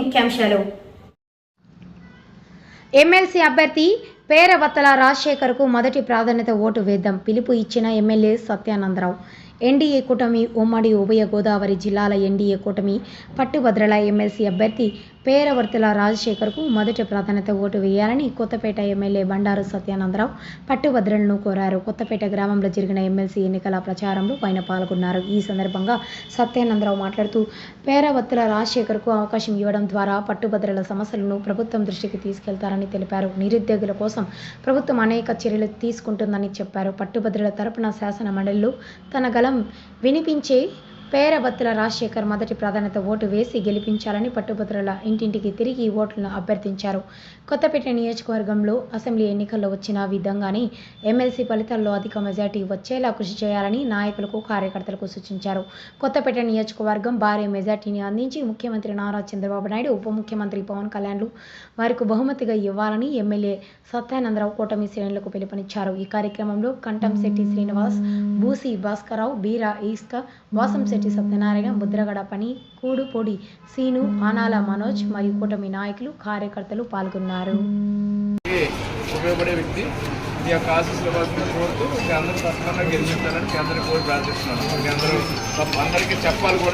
ముఖ్యాంశాలు. ఎమ్మెల్సీ అభ్యర్థి పేరవత్తల రాజశేఖర్కు మొదటి ప్రాధాన్యత ఓటు వేద్దాం పిలుపు ఇచ్చిన ఎమ్మెల్యే సత్యానందరావు. ఎన్డీఏ కూటమి ఉమ్మడి ఉభయ గోదావరి జిల్లాల ఎన్డీఏ కూటమి పట్టుభద్రల ఎమ్మెల్సీ అభ్యర్థి పేరవర్తుల రాజశేఖర్కు మొదటి ప్రాధాన్యత ఓటు వేయాలని కొత్తపేట ఎమ్మెల్యే బండారు సత్యానందరావు పట్టుభద్రులను కోరారు. కొత్తపేట గ్రామంలో జరిగిన ఎమ్మెల్సీ ఎన్నికల ప్రచారంలో ఆయన పాల్గొన్నారు. ఈ సందర్భంగా సత్యానందరావు మాట్లాడుతూ పేరవర్తుల రాజశేఖర్కు అవకాశం ఇవ్వడం ద్వారా పట్టుభద్రుల సమస్యలను ప్రభుత్వం దృష్టికి తీసుకెళ్తారని తెలిపారు. నిరుద్యోగుల కోసం ప్రభుత్వం అనేక చర్యలు తీసుకుంటుందని చెప్పారు. పట్టుభద్రుల తరపున శాసన మండలిలో తన గలం వినిపించే పేరబత్తుల రాజశేఖర్ మొదటి ప్రాధాన్యత ఓటు వేసి గెలిపించాలని పట్టుభద్రుల ఇంటింటికి తిరిగి ఓట్లను అభ్యర్థించారు. కొత్తపేట నియోజకవర్గంలో అసెంబ్లీ ఎన్నికల్లో వచ్చిన విధంగానే ఎమ్మెల్సీ ఫలితాల్లో అధిక మెజార్టీ వచ్చేలా కృషి చేయాలని నాయకులకు కార్యకర్తలకు సూచించారు. కొత్తపేట నియోజకవర్గం భారీ మెజార్టీని అందించి ముఖ్యమంత్రి నారా చంద్రబాబు నాయుడు ఉప ముఖ్యమంత్రి పవన్ కళ్యాణ్లు వారికి బహుమతిగా ఇవ్వాలని ఎమ్మెల్యే సత్యానందరావు కూటమి శ్రేణులకు పిలుపునిచ్చారు. ఈ కార్యక్రమంలో కంటంశెట్టి శ్రీనివాస్ బూసి భాస్కరరావు బీరా ఈస్క వాసంశెట్టి సత్యనారాయణ ముద్రగడ పని కూడుపొడి సీను ఆనాల మనోజ్ మరియు కూటమి నాయకులు కార్యకర్తలు పాల్గొన్నారు. ఉపయోగపడే వ్యక్తి మీ యొక్క ఆశీస్సుల కోసం కోరుతూ మీ అందరూ తప్పకుండా గెలిపించాలని మీ కోరి ప్రార్థిస్తున్నాను మీ అందరూ అందరికీ చెప్పాలి కూడా.